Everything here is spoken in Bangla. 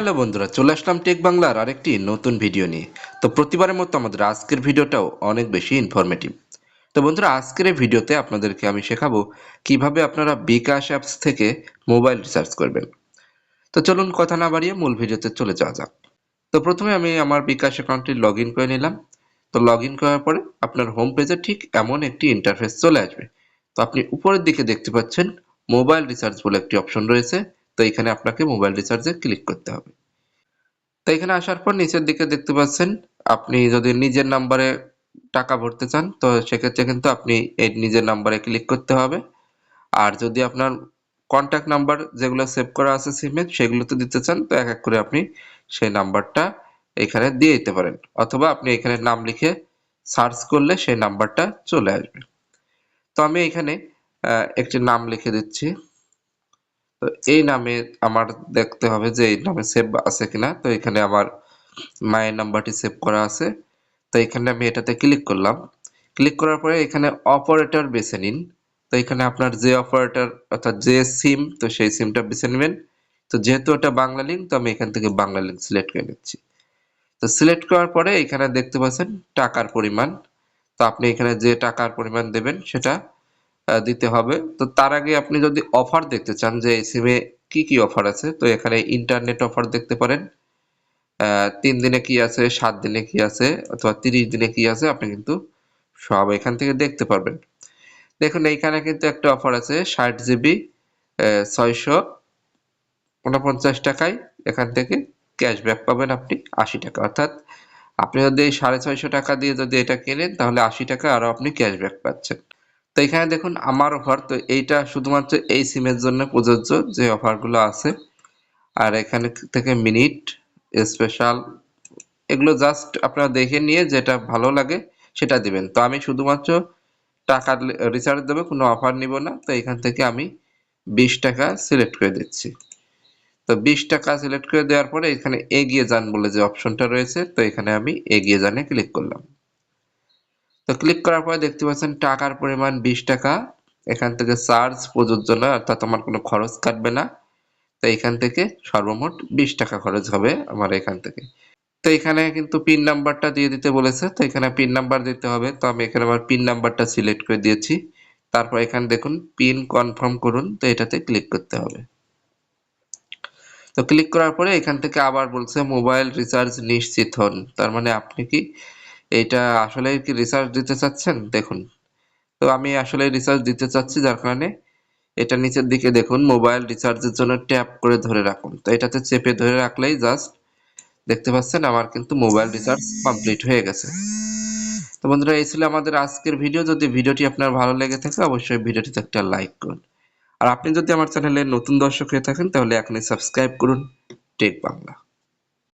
হ্যালো বন্ধুরা, চলে আসলাম টেক বাংলার আরেকটি নতুন ভিডিও নিয়ে। তো প্রতিবারের মতো আমাদের আজকের ভিডিওটাও অনেক বেশি ইনফরমেটিভ তো বন্ধুরা, আজকের এই ভিডিওতে আপনাদেরকে আমি শেখাবো কীভাবে আপনারা বিকাশ অ্যাপস থেকে মোবাইল রিচার্জ করবেন। তো চলুন কথা না বাড়িয়ে মূল ভিডিওতে চলে যাওয়া যাক। তো প্রথমে আমি আমার বিকাশ অ্যাকাউন্টটি লগ ইন করে নিলাম। তো লগ ইন করার পরে আপনার হোম পেজে ঠিক এমন একটি ইন্টারফেস চলে আসবে। তো আপনি উপরের দিকে দেখতে পাচ্ছেন মোবাইল রিচার্জ বলে একটি অপশন রয়েছে। তো এখানে আপনাকে মোবাইল রিচার্জে ক্লিক করতে হবে। তো এখানে আসার পর নিচের দিকে দেখতে পাচ্ছেন, আপনি যদি নিজের নাম্বারে টাকা ভরতে চান, তো সেক্ষেত্রে কিন্তু আপনি এই নিজের নাম্বারে ক্লিক করতে হবে। আর যদি আপনার কন্ট্যাক্ট নাম্বার যেগুলো সেভ করা আছে সিমে সেগুলোতে দিতে চান, তো এক এক করে আপনি সেই নাম্বারটা এখানে দিয়ে দিতে পারেন। অথবা আপনি এখানে নাম লিখে সার্চ করলে সেই নাম্বারটা চলে আসবে। তো আমি এখানে একটি নাম লিখে দিচ্ছি। তো এই নামে আমার দেখতে হবে যে এই নামে সেভ আছে কিনা। তো এখানে আমার মায়ের নাম্বারটি সেভ করা আছে। তো এখানে আমি এটাতে ক্লিক করলাম। ক্লিক করার পরে এখানে অপারেটর বেছে নিন। তো এখানে আপনার যে অপারেটর অর্থাৎ যে সিম তো সেই সিমটা বেছে নেবেন। তো যেহেতু এটা বাংলা লিঙ্ক তো আমি এখান থেকে বাংলা লিঙ্ক সিলেক্ট করে নিচ্ছি। তো সিলেক্ট করার পরে এখানে দেখতে পাচ্ছেন টাকার পরিমাণ। তো আপনি এখানে যে টাকার পরিমাণ দেবেন সেটা দিতে হবে। তো তার আগে আপনি যদি অফার দেখতে চান যে এই সিমে কি কি অফার আছে, তো এখানে ইন্টারনেট অফার দেখতে পারেন। তিন দিনে কি আছে, সাত দিনে কি আছে, অথবা তিরিশ দিনে কি আছে, আপনি কিন্তু সব এখান থেকে দেখতে পারবেন। দেখুন, এইখানে কিন্তু একটা অফার আছে, ষাট জিবি ছয়শো উনপঞ্চাশ টাকায় এখান থেকে ক্যাশব্যাক পাবেন আপনি, আশি টাকা। অর্থাৎ আপনি যদি সাড়ে ছয়শো টাকা দিয়ে যদি এটা কেনেন, তাহলে আশি টাকা আরও আপনি ক্যাশব্যাক পাচ্ছেন। তো এখানে দেখুন আমার অফার তো এইটা শুধুমাত্র এই সিমের জন্য প্রযোজ্য যে অফারগুলো আছে। আর এখানে থেকে মিনিট স্পেশাল এগুলো জাস্ট আপনারা দেখে নিয়ে যেটা ভালো লাগে সেটা দিবেন। তো আমি শুধুমাত্র টাকা রিচার্জ দেবো, কোনো অফার নিব না। তো এখান থেকে আমি বিশ টাকা সিলেক্ট করে দিচ্ছি। তো বিশ টাকা সিলেক্ট করে দেওয়ার পরে এখানে এগিয়ে যান বলে যে অপশনটা রয়েছে, তো এখানে আমি এগিয়ে যানে ক্লিক করলাম। তো ক্লিক করার পরে দেখতে পাচ্ছেন টাকার পরিমাণ বিশ টাকা। এখান থেকে চার্জ প্রযোজ্য না, অর্থাৎ আমার কোনো খরচ কাটবে না। তো এখান থেকে সর্বমোট বিশ টাকা খরচ হবে আমার এখান থেকে। তো এখানে কিন্তু পিন নাম্বারটা দিয়ে দিতে বলেছে। তো এখানে পিন নাম্বার দিতে হবে। তো আমি এখানে আমার পিন নাম্বারটা সিলেক্ট করে দিয়েছি। তারপর এখানে দেখুন পিন কনফার্ম করুন। তো এটাতে ক্লিক করতে হবে। তো ক্লিক করার পরে এখান থেকে আবার বলছে মোবাইল রিচার্জ নিশ্চিত হন। তার মানে আপনি কি এইটা আসলে কি রিচার্জ দিতে চাচ্ছেন? দেখুন। তো আমি আসলে রিচার্জ দিতে চাচ্ছি, যার কারণে এটা নিচের দিকে দেখুন মোবাইল রিচার্জের জন্য ট্যাপ করে ধরে রাখুন। তো এটাতে চেপে ধরে রাখলেই জাস্ট দেখতে পাচ্ছেন আমার কিন্তু মোবাইল রিচার্জ কমপ্লিট হয়ে গেছে। তো বন্ধুরা, এই ছিল আমাদের আজকের ভিডিও যদি ভিডিওটি আপনার ভালো লেগে থাকে, অবশ্যই ভিডিওটিতে একটা লাইক করুন। আর আপনি যদি আমার চ্যানেলে নতুন দর্শক হয়ে থাকেন, তাহলে এখনই সাবস্ক্রাইব করুন। টেক বাংলা।